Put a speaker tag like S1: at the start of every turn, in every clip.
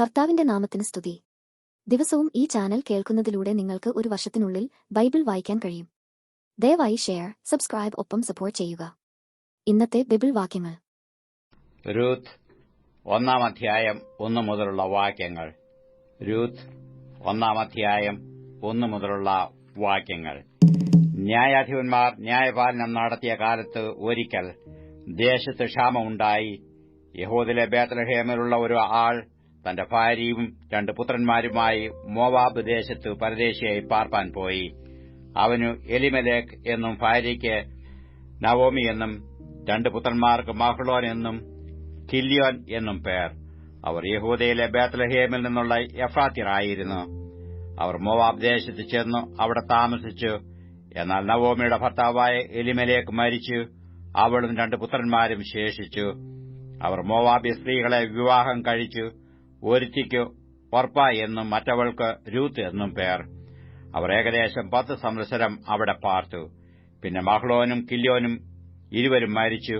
S1: കർത്താവിന്റെ നാമത്തിന് സ്തുതി. ദിവസവും ഈ ചാനൽ കേൾക്കുന്നതിലൂടെ നിങ്ങൾക്ക് ഒരു വർഷത്തിനുള്ളിൽ ബൈബിൾ വായിക്കാൻ കഴിയും. ദയവായി ഷെയർ സബ്സ്ക്രൈബ് ഒപ്പം സപ്പോർട്ട് ചെയ്യുക. ഇന്നത്തെ ബൈബിൾ വാക്യങ്ങൾ.
S2: രൂത്ത് ഒന്നാം അധ്യായം ഒന്ന് മുതലുള്ള വാക്യങ്ങൾ. രൂത്ത് ഒന്നാം അധ്യായം ഒന്ന് മുതലുള്ള വാക്യങ്ങൾ. ന്യായാധിപന്മാർ ന്യായപാലനം നടത്തിയ കാലത്ത് ഒരിക്കൽ ദേശത്ത് ക്ഷാമമുണ്ടായി. യഹോദിലെ ബേത്തലഹേമിലുള്ള ഒരു ആൾ തന്റെ ഭാര്യയും രണ്ട് പുത്രന്മാരുമായി മോവാബ് ദേശത്ത് പരദേശിയായി പാർപ്പാൻ പോയി. അവനു എലിമലേഖ് എന്നും ഭാര്യയ്ക്ക് നവോമി എന്നും രണ്ട് പുത്രന്മാർക്ക് മഹ്ലോൻ എന്നും കില്യോൻ എന്നും പേർ. അവർ യഹൂദയിലെ ബേത്ലഹേമിൽ നിന്നുള്ള എഫ്രാത്തിയറായിരുന്നു അവർ മോവാബ് ദേശത്ത് ചെന്നു അവിടെ താമസിച്ചു. എന്നാൽ നവോമിയുടെ ഭർത്താവായ എലിമലേക്ക് മരിച്ചു. അവളും രണ്ട് പുത്രന്മാരും ശേഷിച്ചു. അവർ മോവാബി സ്ത്രീകളെ വിവാഹം കഴിച്ചു. ഒരുത്തിക്ക് ഒർപ്പ എന്നും മറ്റവൾക്ക് രൂത്ത് എന്നും പേർ. അവർ ഏകദേശം പത്ത് സംവത്സരം അവിടെ പാർത്തു. പിന്നെ മഹ്ലോനും കില്യോനും ഇരുവരും മരിച്ചു.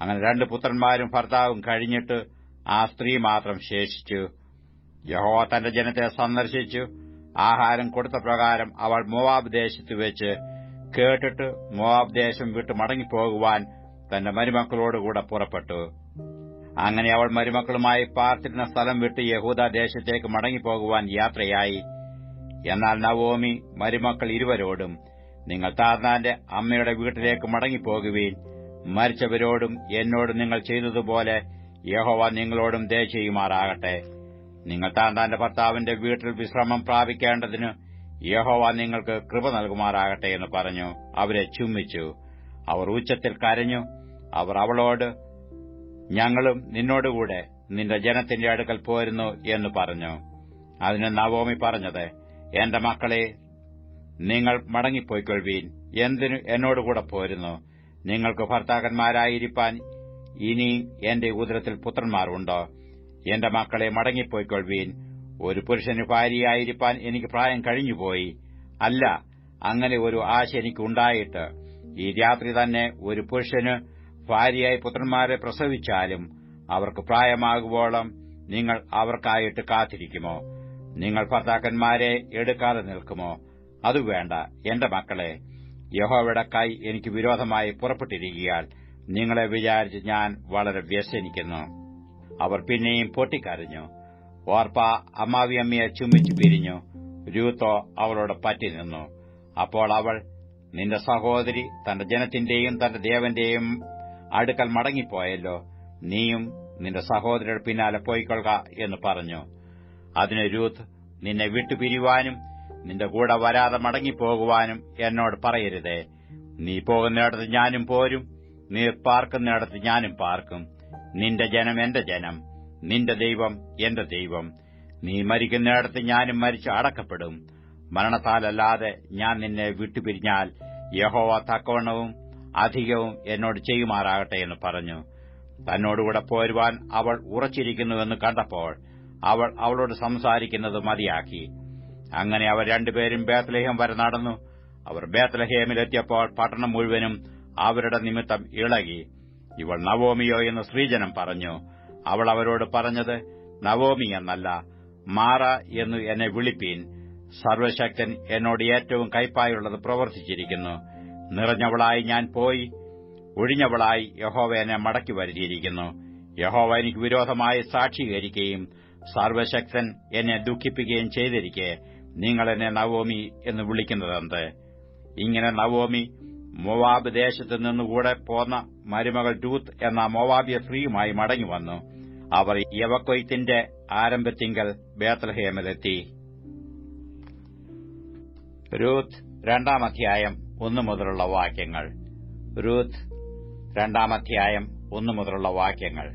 S2: അങ്ങനെ രണ്ട് പുത്രന്മാരും ഭർത്താവും കഴിഞ്ഞിട്ട് ആ സ്ത്രീ മാത്രം ശേഷിച്ചു. യഹോ തന്റെ ജനത്തെ സന്ദർശിച്ചു. ആഹാരം കൊടുത്ത പ്രകാരം അവൾ മോവാബ് ദേശത്ത് വെച്ച് കേട്ടിട്ട് മോവാബ് ദേശം വിട്ട് മടങ്ങിപ്പോകുവാൻ തന്റെ മരുമക്കളോടുകൂടെ പുറപ്പെട്ടു. അങ്ങനെ അവൾ മരുമക്കളുമായി പാർത്തിരുന്ന സ്ഥലം വിട്ട് യഹൂദ ദേശത്തേക്ക് മടങ്ങിപ്പോകുവാൻ യാത്രയായി. എന്നാൽ നവോമി മരുമക്കൾ ഇരുവരോടും നിങ്ങൾ താർന്നാന്റെ അമ്മയുടെ വീട്ടിലേക്ക് മടങ്ങിപ്പോകുവീൻ. മരിച്ചവരോടും എന്നോടും നിങ്ങൾ ചെയ്തതുപോലെ യഹോവ നിങ്ങളോടും ദയ ചെയ്യുമാറാകട്ടെ നിങ്ങൾ താന്താന്റെ ഭർത്താവിന്റെ വീട്ടിൽ വിശ്രമം പ്രാപിക്കേണ്ടതിന് യഹോവ നിങ്ങൾക്ക് കൃപ നൽകുമാറാകട്ടെ എന്ന് പറഞ്ഞു. അവരെ ചുമ്മിച്ചു അവർ ഉച്ചത്തിൽ കരഞ്ഞു. അവർ അവളോട് ഞങ്ങളും നിന്നോടുകൂടെ നിന്റെ ജനത്തിന്റെ അടുക്കൽ പോരുന്നു എന്ന് പറഞ്ഞു. അതിന് നവോമി പറഞ്ഞത് എന്റെ മക്കളെ നിങ്ങൾ മടങ്ങിപ്പോയിക്കൊള്ളുവീൻ. എന്തിനു എന്നോടുകൂടെ പോരുന്നു? നിങ്ങൾക്ക് ഭർത്താക്കന്മാരായിരിക്കാൻ ഇനി എന്റെ ഉദരത്തിൽ പുത്രന്മാരുണ്ടോ എന്റെ മക്കളെ മടങ്ങിപ്പോയിക്കൊള്ളുവീൻ. ഒരു പുരുഷന് ഭാര്യയായിരിക്കാൻ എനിക്ക് പ്രായം കഴിഞ്ഞുപോയി. അല്ല അങ്ങനെ ഒരു ആശ എനിക്കുണ്ടായിട്ട് ഈ രാത്രി തന്നെ ഒരു പുരുഷന് ഭാര്യയായി പുത്രന്മാരെ പ്രസവിച്ചാലും അവർക്ക് പ്രായമാകുവോളം നിങ്ങൾ അവർക്കായിട്ട് കാത്തിരിക്കുമോ? നിങ്ങൾ ഭർത്താക്കന്മാരെ എടുക്കാതെ നിൽക്കുമോ? അതു വേണ്ട എന്റെ മക്കളെ യഹോവയുടെ കൈ എനിക്ക് വിരോധമായി പുറപ്പെട്ടിരിക്കുകയാൽ നിങ്ങളെ വിചാരിച്ച് ഞാൻ വളരെ വ്യസനിക്കുന്നു. അവർ പിന്നെയും പൊട്ടിക്കരഞ്ഞു. ഓർപ്പ അമ്മാവിയമ്മയെ ചുമ്മിച്ചു പിരിഞ്ഞു. രൂത്തോ അവളോട് പറ്റി നിന്നു. അപ്പോൾ അവൾ നിന്റെ സഹോദരി തന്റെ ജനത്തിന്റെയും തന്റെ ദേവന്റെയും അടുക്കൽ മടങ്ങിപ്പോയല്ലോ. നീയും നിന്റെ സഹോദരരുടെ പിന്നാലെ പോയിക്കൊള്ളുക എന്ന് പറഞ്ഞു. അതിന് രൂത്ത് നിന്നെ വിട്ടുപിരിവാനും നിന്റെ കൂടെ വരാതെ മടങ്ങിപ്പോകുവാനും എന്നോട് പറയരുതേ. നീ പോകുന്നിടത്ത് ഞാനും പോരും. നീ പാർക്കുന്നിടത്ത് ഞാനും പാർക്കും. നിന്റെ ജനം എന്റെ ജനം. നിന്റെ ദൈവം എന്റെ ദൈവം. നീ മരിക്കുന്നിടത്ത് ഞാനും മരിച്ച് അടക്കപ്പെടും. മരണത്താലല്ലാതെ ഞാൻ നിന്നെ വിട്ടുപിരിഞ്ഞാൽ യഹോവ തക്കവണ്ണവും അധികവും എന്നോട് ചെയ്യുമാറാകട്ടെ എന്ന് പറഞ്ഞു. തന്നോടുകൂടെ പോരുവാൻ അവൾ ഉറച്ചിരിക്കുന്നുവെന്ന് കണ്ടപ്പോൾ അവൾ അവളോട് സംസാരിക്കുന്നത് മതിയാക്കി. അങ്ങനെ അവർ രണ്ടുപേരും ബേത്ലഹേം വരെ നടന്നു. അവർ ബേത്ലഹേമിലെത്തിയപ്പോൾ പട്ടണം മുഴുവനും അവരുടെ നിമിത്തം ഇളകി. ഇവൾ നവോമിയോ എന്ന് സ്ത്രീജനം പറഞ്ഞു. അവൾ അവരോട് പറഞ്ഞത് നവോമി എന്നല്ല മാറ എന്നു എന്നെ വിളിപ്പീൻ. സർവശക്തൻ എന്നോട് ഏറ്റവും കൈപ്പായുള്ളത് പ്രവർത്തിച്ചിരിക്കുന്നു. നിറഞ്ഞവളായി ഞാൻ പോയി. ഒഴിഞ്ഞവളായി യഹോവ എന്നെ മടക്കി വരുത്തിയിരിക്കുന്നു. യഹോവ എനിക്ക് വിരോധമായി സാക്ഷീകരിക്കുകയും സർവശക്തൻ എന്നെ ദുഃഖിപ്പിക്കുകയും ചെയ്തിരിക്കെ. നിങ്ങൾ എന്നെ നവോമി എന്ന് വിളിക്കുന്നതെന്ത്? ഇങ്ങനെ നവോമി മൊവാബ് ദേശത്ത് നിന്നുകൂടെ പോന്ന മരുമകൾ രൂത്ത് എന്ന മൊവാബിയ സ്ത്രീയുമായി മടങ്ങിവന്നു അവർ യവക്കൊയ്ത്തിന്റെ ആരംഭത്തിങ്കൽ ബേത്തൽഹേമിലെത്തി രൂത്ത് രണ്ടാം അധ്യായം ഒന്നു മുതലുള്ള വാക്യങ്ങൾ. രൂത്ത് രണ്ടാം അധ്യായം ഒന്നു മുതലുള്ള വാക്യങ്ങൾ.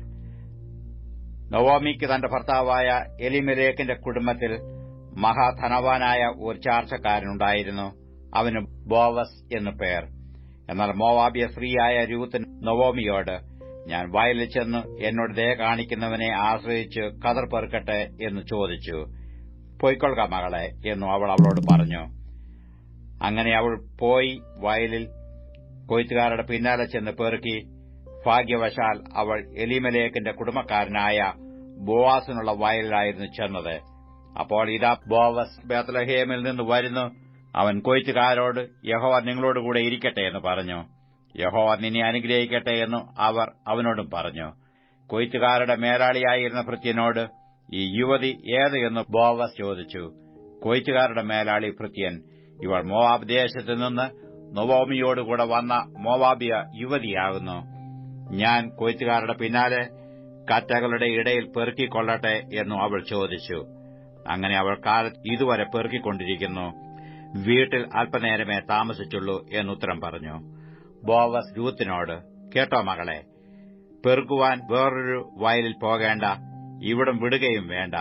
S2: നവോമിക്ക് തന്റെ ഭർത്താവായ എലിമിലേക്കിന്റെ കുടുംബത്തിൽ മഹാധനവാനായ ഒരു ചാർച്ചക്കാരനുണ്ടായിരുന്നു. അവന് ബോവസ് എന്നു പേർ. എന്നാൽ മോവാബിയ സ്ത്രീയായ രൂത്ത് നവോമിയോട് ഞാൻ വയലിൽ ചെന്ന് എന്നോട് ദയ കാണിക്കുന്നവനെ ആശ്രയിച്ച് കതർ പെറുക്കട്ടെ എന്ന് ചോദിച്ചു. പൊയ്ക്കൊള്ളുക മകളെ എന്നു അവൾ അവളോട് പറഞ്ഞു. അങ്ങനെ അവൾ പോയി വയലിൽ കൊയ്ത്തുകാരുടെ പിന്നാലെ ചെന്ന് പെറുക്കി ഭാഗ്യവശാൽ അവൾ എലിമലേക്കിന്റെ കുടുംബക്കാരനായ ബോവാസിനുള്ള വയലിലായിരുന്നു ചെന്നത്. അപ്പോൾ ഇതാ ബോവസ് ബേത്തലഹേമിൽ നിന്ന് വരുന്നു. അവൻ കൊയ്ത്തുകാരോട് യഹോവ നിങ്ങളോടുകൂടെ ഇരിക്കട്ടെ എന്ന് പറഞ്ഞു. യഹോവ നിന്നെ അനുഗ്രഹിക്കട്ടെ എന്ന് അവർ അവനോടും പറഞ്ഞു. കൊയ്ത്തുകാരുടെ മേലാളിയായിരുന്ന ഭൃത്യനോട് ഈ യുവതി ഏത്? എന്ന് ബോവസ് ചോദിച്ചു. കൊയ്ത്തുകാരുടെ മേലാളി ഭൃത്യൻ ഇവൾ മോവാബ് ദേശത്ത് നിന്ന് നൊവോമിയോടുകൂടെ വന്ന മോവാബിയ യുവതിയാകുന്നു. ഞാൻ കൊയ്ത്തുകാരുടെ പിന്നാലെ കറ്റകളുടെ ഇടയിൽ പെറുക്കിക്കൊള്ളട്ടെ എന്നു അവൾ ചോദിച്ചു. അങ്ങനെ അവൾ കാലത്ത് ഇതുവരെ പെറുക്കിക്കൊണ്ടിരിക്കുന്നു. വീട്ടിൽ അല്പനേരമേ താമസിച്ചുള്ളൂ എന്നുത്തരം പറഞ്ഞു. ബോവസ് രൂത്തിനോട് കേട്ടോ മകളെ പെറുക്കുവാൻ വേറൊരു വയലിൽ പോകേണ്ട ഇവിടം വിടുകയും വേണ്ട.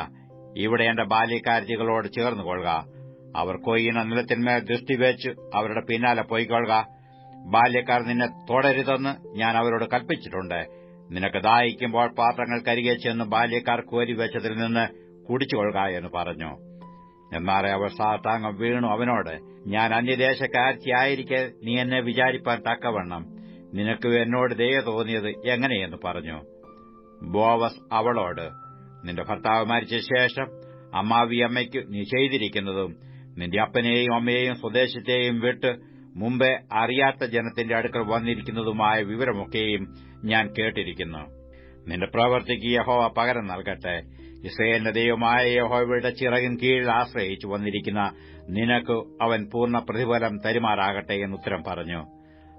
S2: ഇവിടെ എന്റെ ബാല്യക്കാരികളോട് ചേർന്നു കൊള്ളുക അവർ കൊയ്യുന്ന ദൃഷ്ടി വെച്ച് അവരുടെ പിന്നാലെ പോയിക്കൊള്ളുക. ബാല്യക്കാർ നിന്നെ തുടരുതെന്ന് ഞാൻ അവരോട് കൽപ്പിച്ചിട്ടുണ്ട്. നിനക്ക് ദാഹിക്കുമ്പോൾ പാത്രങ്ങൾ കരികെ ചെന്ന് ബാല്യക്കാർ കോരി വെച്ചതിൽ നിന്ന് കുടിച്ചുകൊള്ളുക എന്ന് പറഞ്ഞു. എന്നാറെ അവർ സാത്താങ്ങം വീണു അവനോട് ഞാൻ അന്യദേശക്കാരിയായിരിക്കെ നീ എന്നെ വിചാരിപ്പാൻ തക്കവണ്ണം. നിനക്ക് എന്നോട് ദയ തോന്നിയത് എങ്ങനെയെന്ന് പറഞ്ഞു. ബോവസ് അവളോട് നിന്റെ ഭർത്താവ് മരിച്ച ശേഷം അമ്മാവിയമ്മയ്ക്ക് നീ ചെയ്തിരിക്കുന്നതും നിന്റെ അപ്പനെയും അമ്മയെയും സ്വദേശത്തെയും വിട്ട് മുമ്പേ അറിയാത്ത ജനത്തിന്റെ അടുക്കൽ വന്നിരിക്കുന്നതുമായ വിവരമൊക്കെയും ഞാൻ കേട്ടിരിക്കുന്നു. നിന്റെ പ്രവർത്തിക്ക് യഹോവ പകരം നൽകട്ടെ. ഇസ്രയേലിന്റെ ദൈവമായ യഹോവയുടെ ചിറകിൻ കീഴിൽ ആശ്രയിച്ചു വന്നിരിക്കുന്ന നിനക്ക് അവൻ പൂർണ പ്രതിഫലം തരുമാറാകട്ടെ എന്ന് ഉത്തരം പറഞ്ഞു.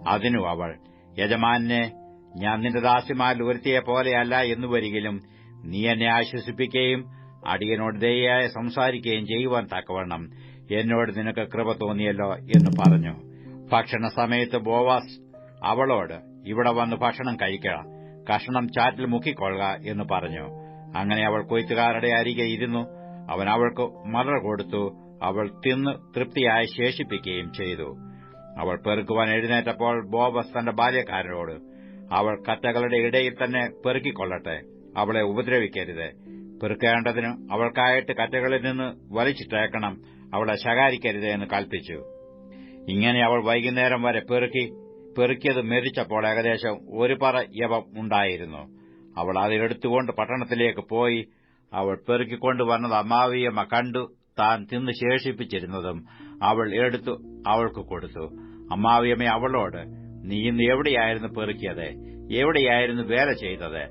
S2: അതിനു അവൾ യജമാനെ ഞാൻ നിന്റെ ദാസിമാരിൽ ഒരുത്തിയെ പോലെയല്ല എന്നു വരികിലും നീ എന്നെ ആശ്വസിപ്പിക്കുകയും അടിയനോട് ദയായി സംസാരിക്കുകയും ചെയ്യുവാൻ തക്കവണ്ണം. എന്നോട് നിനക്ക് കൃപ തോന്നിയല്ലോ എന്ന് പറഞ്ഞു. ഭക്ഷണ സമയത്ത് ബോവാസ് അവളോട് ഇവിടെ വന്ന് ഭക്ഷണം കഴിക്കുക കഷണം ചാറ്റിൽ മുക്കിക്കൊള്ളുക എന്ന് പറഞ്ഞു. അങ്ങനെ അവൾ കൊയ്ത്തുകാരുടെ അരികെ ഇരുന്നു. അവൻ അവൾക്ക് മലർ കൊടുത്തു. അവൾ തിന്ന് തൃപ്തിയായി ശേഷിപ്പിക്കുകയും ചെയ്തു. അവൾ പെറുക്കുവാൻ എഴുന്നേറ്റപ്പോൾ ബോബസ് തന്റെ ബാല്യക്കാരനോട് അവൾ കറ്റകളുടെ ഇടയിൽ തന്നെ പെറുക്കിക്കൊള്ളട്ടെ അവളെ ഉപദ്രവിക്കരുത്. പെറുക്കേണ്ടതിന് അവൾക്കായിട്ട് കറ്റകളിൽ നിന്ന് വലിച്ചിട്ടേക്കണം. അവളെ ശകാരിക്കരുത് എന്ന് കൽപ്പിച്ചു. ഇങ്ങനെ അവൾ വൈകുന്നേരം വരെ പെറുക്കി പെറുക്കിയത് മെതിച്ചപ്പോൾ ഏകദേശം ഒരു പറ യവം ഉണ്ടായിരുന്നു. അവൾ അതിലെടുത്തുകൊണ്ട് പട്ടണത്തിലേക്ക് പോയി. അവൾ പെറുക്കിക്കൊണ്ട് വന്നത് അമ്മാവിയമ്മ കണ്ടു താൻ തിന്ന് ശേഷിപ്പിച്ചിരുന്നതും അവൾ എടുത്തു അവൾക്ക് കൊടുത്തു. അമ്മാവിയമ്മ അവളോട് നീ ഇന്ന് എവിടെയായിരുന്നു പെറുക്കിയത്? എവിടെയായിരുന്നു വേല ചെയ്തത്?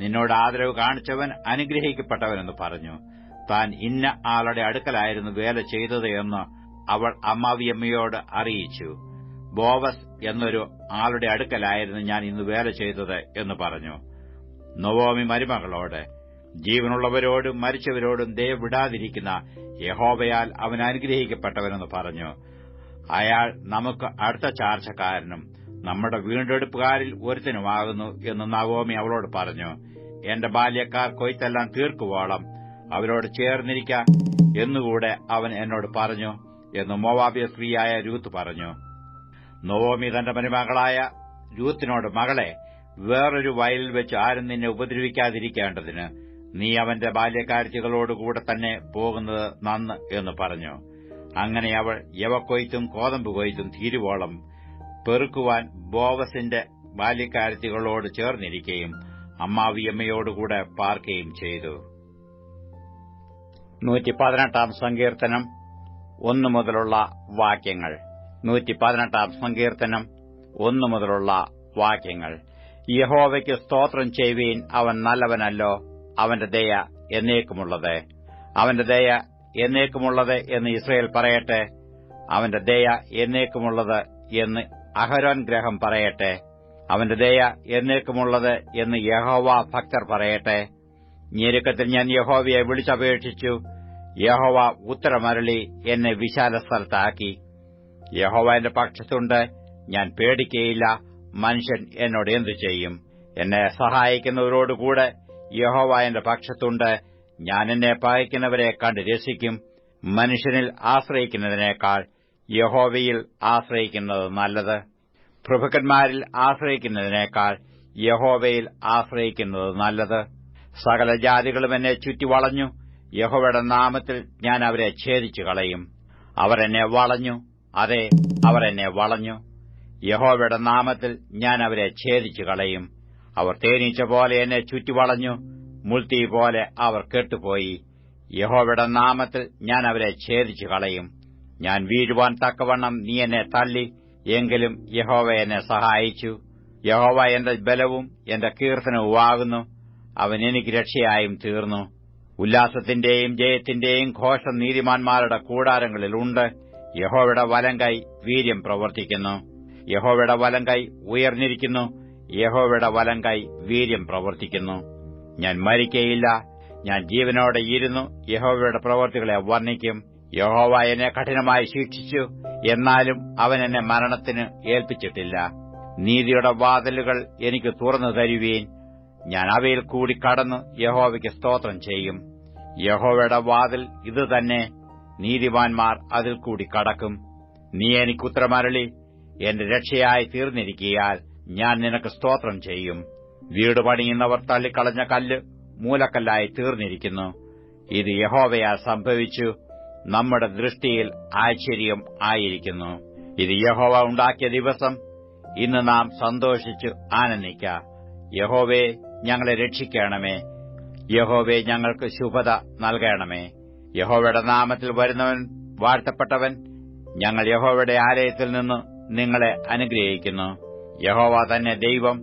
S2: നിന്നോട് ആദരവ് കാണിച്ചവൻ അനുഗ്രഹിക്കപ്പെട്ടവനെന്ന് പറഞ്ഞു. താൻ ഇന്ന ആളുടെ അടുക്കലായിരുന്നു വേല ചെയ്തത് എന്ന് അവൾ അമ്മാവിയമ്മയോട് അറിയിച്ചു. ബോവസ് എന്നൊരു ആളുടെ അടുക്കലായിരുന്നു ഞാൻ ഇന്ന് വേല ചെയ്തത് എന്ന് പറഞ്ഞു. നവോമി മരുമകളോട് ജീവനുള്ളവരോടും മരിച്ചവരോടും ദയ വിടാതിരിക്കുന്ന യഹോവയാൽ അവൻ അനുഗ്രഹിക്കപ്പെട്ടവനെന്ന് പറഞ്ഞു. അയാൾ നമുക്ക് അടുത്ത ചാർച്ചക്കാരനും നമ്മുടെ വീണ്ടെടുപ്പുകാരിൽ ഒരുത്തനുമാകുന്നു എന്ന് നവോമി അവളോട് പറഞ്ഞു. എന്റെ ബാല്യക്കാർ കൊയ്ത്തെല്ലാം തീർക്കുവോളം അവരോട് ചേർന്നിരിക്ക എന്നുകൂടെ അവൻ എന്നോട് പറഞ്ഞു എന്ന് മോവാബിയ സ്ത്രീയായ രൂത്ത് പറഞ്ഞു. നവോമി തന്റെ മരുമകളായ രൂത്തിനോട് മകളെ വേറൊരു വയലിൽ വെച്ച് ആരും നിന്നെ ഉപദ്രവിക്കാതിരിക്കേണ്ടതിന് നീ അവന്റെ ബാല്യക്കാഴ്ചകളോടുകൂടെ തന്നെ പോകുന്നത് നന്ന് എന്ന് പറഞ്ഞു. അങ്ങനെ അവൾ യവക്കൊയ്ത്തും കോതമ്പ് കൊയ്ത്തും തീരുവോളം പെറുക്കുവാൻ ബോവസിന്റെ ബാല്യക്കാരത്തികളോട് ചേർന്നിരിക്കുകയും അമ്മാവിയമ്മയോടുകൂടെ പാർക്കുകയും ചെയ്തു. നൂറ്റി പതിനെട്ടാം സങ്കീർത്തനം ഒന്നു മുതലുള്ള വാക്യങ്ങൾ. നൂറ്റി പതിനെട്ടാം സങ്കീർത്തനം ഒന്നു മുതലുള്ള വാക്യങ്ങൾ. യഹോവയ്ക്ക് സ്തോത്രം ചെയ്യുവീൻ അവൻ നല്ലവനല്ലോ അവന്റെ ദയ എന്നേക്കുമുള്ളത്. അവന്റെ ദയ എന്നേക്കുമുള്ളത് എന്ന് ഇസ്രയേൽ പറയട്ടെ. അവന്റെ ദയ എന്നേക്കുമുള്ളത് എന്ന് അഹരോൻ ഗ്രഹം പറയട്ടെ. അവന്റെ ദയ എന്നേക്കുമുള്ളത് എന്ന് യഹോവ ഭക്തർ പറയട്ടെ. ഞെരുക്കത്തിൽ ഞാൻ യഹോവയെ വിളിച്ചപേക്ഷിച്ചു. യഹോവ ഉത്തരമരളി എന്നെ വിശാല സ്ഥലത്താക്കി യഹോവ എന്റെ പക്ഷത്തുണ്ട് ഞാൻ പേടിക്കയില്ല മനുഷ്യൻ എന്നോട് എന്തു ചെയ്യും? എന്നെ സഹായിക്കുന്നവരോടുകൂടെ യഹോവ എന്റെ പക്ഷത്തുണ്ട് ഞാൻ എന്നെ പകയ്ക്കുന്നവരെ കണ്ട് രസിക്കും മനുഷ്യനിൽ ആശ്രയിക്കുന്നതിനേക്കാൾ യഹോവയിൽ ആശ്രയിക്കുന്നത് നല്ലത്. പ്രഭുക്കന്മാരിൽ ആശ്രയിക്കുന്നതിനേക്കാൾ യഹോവയിൽ ആശ്രയിക്കുന്നത് നല്ലത്. സകല ജാതികളും എന്നെ ചുറ്റി വളഞ്ഞു യഹോവയുടെ നാമത്തിൽ ഞാൻ അവരെ ഛേദിച്ചു കളയും. അവരെന്നെ വളഞ്ഞു. അതെ അവരെന്നെ വളഞ്ഞു. യഹോവയുടെ നാമത്തിൽ ഞാൻ അവരെ ഛേദിച്ചു കളയും. അവർ തേനീച്ച പോലെ എന്നെ ചുറ്റി വളഞ്ഞു മുൾത്തീ പോലെ അവർ കെട്ടുപോയി. യഹോവയുടെ നാമത്തിൽ ഞാൻ അവരെ ഛേദിച്ചു കളയും. ഞാൻ വീഴുവാൻ തക്കവണ്ണം നീ എന്നെ തള്ളി എങ്കിലും യഹോവ എന്നെ സഹായിച്ചു. യഹോവ എന്റെ ബലവും എന്റെ കീർത്തനവുമാകുന്നു. അവൻ എനിക്ക് രക്ഷയായും തീർന്നു. ഉല്ലാസത്തിന്റെയും ജയത്തിന്റെയും ഘോഷം നീതിമാന്മാരുടെ കൂടാരങ്ങളിലുണ്ട് യഹോവയുടെ വലങ്കൈ വീര്യം പ്രവർത്തിക്കുന്നു. യഹോവയുടെ വലങ്കൈ ഉയർന്നിരിക്കുന്നു. യഹോവയുടെ വലങ്കൈ വീര്യം പ്രവർത്തിക്കുന്നു. ഞാൻ മരിക്കയില്ല. ഞാൻ ജീവനോടെ ഇരുന്നു. യഹോവയുടെ പ്രവർത്തികളെ വർണിക്കും. യഹോവ എന്നെ കഠിനമായി ശിക്ഷിച്ചു. എന്നാലും അവൻ എന്നെ മരണത്തിന് ഏൽപ്പിച്ചിട്ടില്ല. നീതിയുടെ വാതിലുകൾ എനിക്ക് തുറന്നു തരുവീൻ. ഞാൻ അവയിൽ കൂടി കടന്ന് യഹോവയ്ക്ക് സ്തോത്രം ചെയ്യും. യഹോവയുടെ വാതിൽ ഇതുതന്നെ നീതിമാന്മാർ അതിൽ കൂടി കടക്കും. നീ എനിക്ക് ഉത്തരമരളി എന്റെ രക്ഷയായി തീർന്നിരിക്കിയാൽ ഞാൻ നിനക്ക് സ്തോത്രം ചെയ്യും. വീട് പണിയുന്നവർ തള്ളിക്കളഞ്ഞ കല്ല് മൂലക്കല്ലായി തീർന്നിരിക്കുന്നു. ഇത് യഹോവയാൽ സംഭവിച്ചു. നമ്മുടെ ദൃഷ്ടിയിൽ ആശ്ചര്യം ആയിരിക്കുന്നു. ഇത് യഹോവ ഉണ്ടാക്കിയ ദിവസം ഇന്ന് നാം സന്തോഷിച്ചു ആനന്ദിക്ക. യഹോവേ ഞങ്ങളെ രക്ഷിക്കണമേ. യഹോവെ ഞങ്ങൾക്ക് ശുഭത നൽകണമേ. യഹോവയുടെ നാമത്തിൽ വരുന്നവൻ വാഴ്ത്തപ്പെട്ടവൻ ഞങ്ങൾ യഹോവയുടെ ആലയത്തിൽ നിന്ന് നിങ്ങളെ അനുഗ്രഹിക്കുന്നു. യഹോവ തന്നെ ദൈവം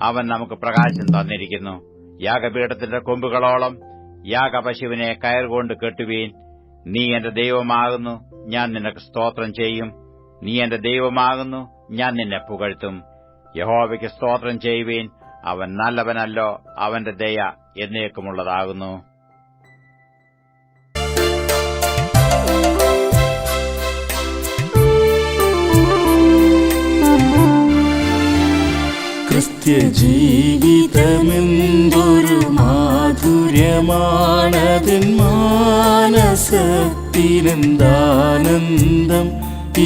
S2: അവൻ നമുക്ക് പ്രകാശം തന്നിരിക്കുന്നു. യാഗപീഠത്തിന്റെ കൊമ്പുകളോളം യാഗപശുവിനെ കയറുകൊണ്ട് കെട്ടുവീൻ. നീ എന്റെ ദൈവമാകുന്നു ഞാൻ നിനക്ക് സ്തോത്രം ചെയ്യും. നീ എന്റെ ദൈവമാകുന്നു ഞാൻ നിന്നെ പുകഴ്ത്തും. യഹോവയ്ക്ക് സ്തോത്രം ചെയ്യുവീൻ അവൻ നല്ലവനല്ലോ അവന്റെ ദയ എന്നേക്കുമുള്ളതാകുന്നു.
S3: ക്രിസ്ത്യ ജീവിതമെന്തൊരു മാധുര്യമാണതിൻ മാനസത്തിനെന്താനന്ദം?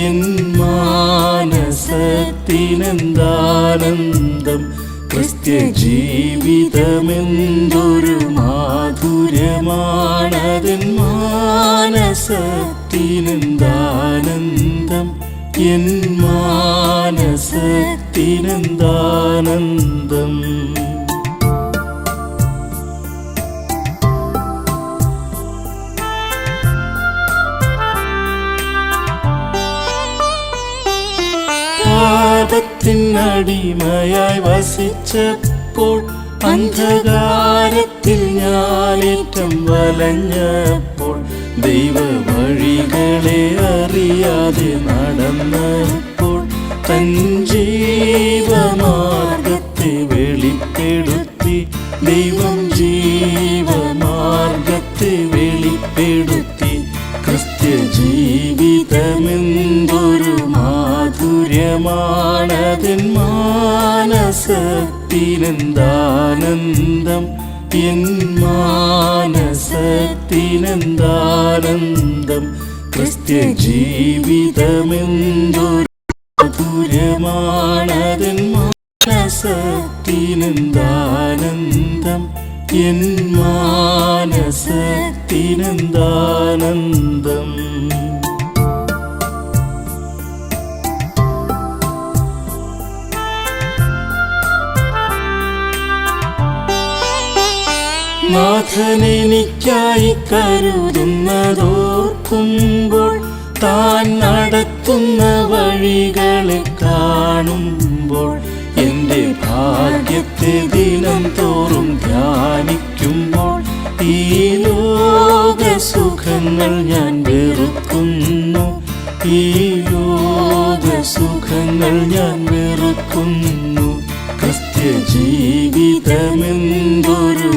S3: എൻ മാനസത്തിനെന്താനന്ദം? ക്രിസ്ത്യ ജീവിതമെന്തൊരു മാധുര്യമാണതിൻ മാനസത്തിനെന്താനന്ദം? എൻ മാനസത്തിനെന്താനന്ദം? പാപത്തിനടിമയായി വസിച്ചപ്പോൾ അന്ധകാരത്തിൽ ഞാനേറ്റം വലഞ്ഞപ്പോൾ ദൈവ വഴികളെ അറിയാതെ നടന്നപ്പോൾ തൻ വെളിപ്പെടുത്തി ദൈവം ജീവമാർഗത്തെ വെളിപ്പെടുത്തി ക്രിസ്ത്യ ജീവിതമെന്തൊരു മാധുര്യമാണതിൻ മാനസത്തിനെന്താനന്ദം? എൻ മാനസത്തിനെന്താനന്ദം? ക്രിസ്ത്യ ജീവിതമെന്തൊരു മാധുര്യമാണതിൻ മാനസത്തിനെന്താനന്ദം? എൻ മാനസത്തിനെന്താനന്ദം? നാഥനെനിക്കായി കരുതുന്നതോർക്കുമ്പോൾ താൻ നടത്തുന്ന വഴികളെ കാണുമ്പോൾ എന്റെ ഭാഗ്യത്തെ ദിനം തോറും ധ്യാനിക്കുമ്പോൾ ഈ ലോക സുഖങ്ങൾ ഞാൻ വെറുക്കുന്നു. ഈ ലോക സുഖങ്ങൾ ഞാൻ വെറുക്കുന്നു. ക്രിസ്ത്യ ജീവിതമെന്തൊരു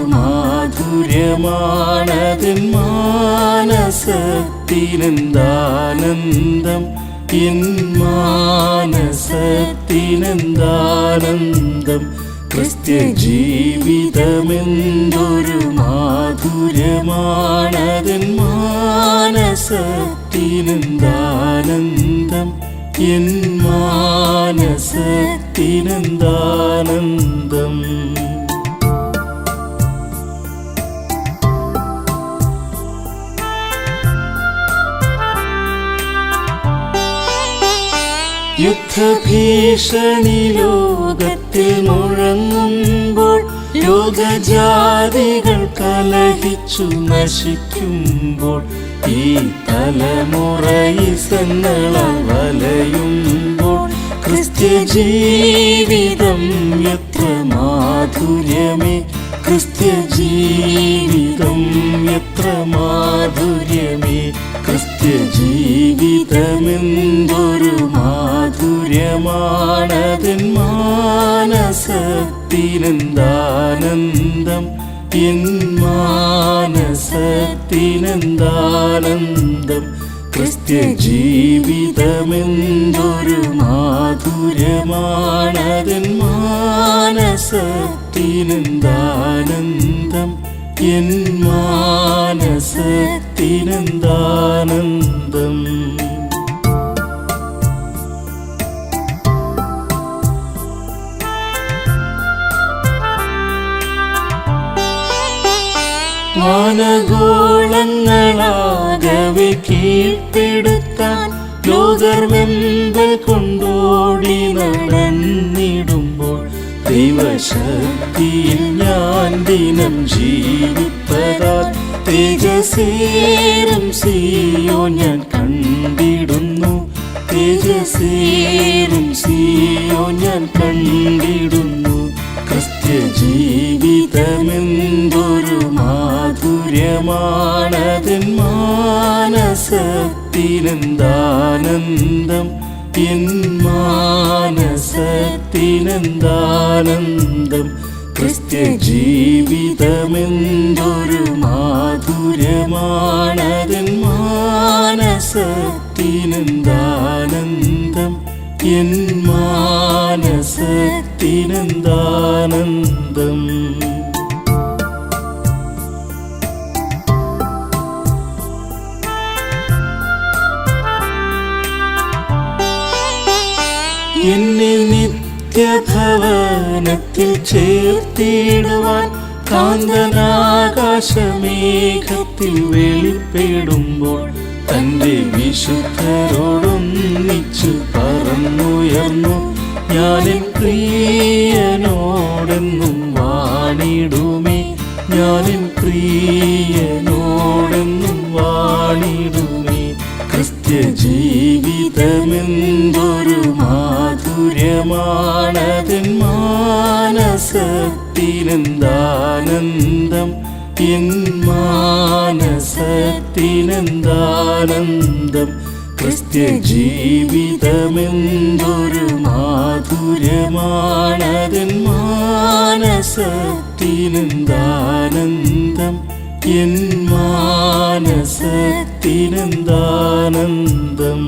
S3: മാധുര്യമാണതിൻ മാനസത്തിനെന്താനന്ദം എൻ മാനസത്തിനെന്താനന്ദം ക്രിസ്ത്യ ജീവിതമെന്തൊരു മാധുര്യമാണതിൻ മാനസത്തിനെന്താനന്ദം എൻ മാനസത്തിനെന്താനന്ദം യുദ്ധഭീഷണി ലോകത്തിൽ മുഴങ്ങുമ്പോൾ ലോകജാതികൾ കലഹിച്ചു നശിക്കുമ്പോൾ ഈ തലമുറയി സങ്ങള വലയുമ്പോൾ ക്രിസ്ത്യ ജീവിതം എത്ര മാധുര്യമേ. ക്രിസ്ത്യ ജീവിതം എത്ര മാധുര്യമേ. ജീവിതമെന്തൊരു മാധുര്യമാണതിൻ മാനസത്തിനെന്താനന്ദം? എൻ മാനസത്തിനെന്താനന്ദം? ക്രിസ്ത്യ ജീവിതമെന്തൊരു മാധുര്യമാണതിൻ മാനസത്തിനെന്താനന്ദം? എൻ മാനസത്തിനെന്താനന്ദം വാനഗോളങ്ങളാകവെ കീഴ്പ്പെടുത്താൻ ലോകർ വെമ്പൽ കൊണ്ടോടി നടന്നിടുമ്പോൾ ദൈവശക്തിയിൽ ഞാൻ ദിനം ജീവിപ്പതാൽ തേജസേറും സിയോ ഞാൻ കണ്ടിടുന്നു. തേജസേറും സിയോ ഞാൻ കണ്ടിടുന്നു. ക്രിസ്ത്യ ജീവിതമെന്തൊരു മാധുര്യമാണതിൻ മാനസത്തിനെന്താനന്ദം? എൻ മാനസത്തിനെന്താനന്ദം? ക്രിസ്ത്യ ജീവിതമെന്തൊരു മാധുര്യമാണതിൻ മാനസത്തിനെന്താനന്ദം? എൻ മാനസത്തിനെന്താനന്ദം? എന്നെ നിത്യഭവനത്തിൽ ചേർത്തിടുവാൻ കാന്തനാകാശമേഘത്തിൽ വെളിപ്പെടുമ്പോൾ തന്റെ വിശുദ്ധരോടൊന്നിച്ചു പറന്നുയർന്നു ഞാൻ പ്രിയനോടെന്നും വാണിടുമേ ഞാൻ പ്രിയനോടെന്നും വാണിടുമേ. ക്രിസ്ത്യ ജീവിതമെന്തൊരു മാധുര്യമാണതിൻ മാനസത്തിനെന്താനന്ദം എൻ മാനസത്തിനെന്താനന്ദം ക്രിസ്ത്യ ജീവിതമെന്തൊരു മാധുര്യമാണതിൻ മാനസത്തിനെന്താനന്ദം എൻ മാനസത്തിനെന്താനന്ദം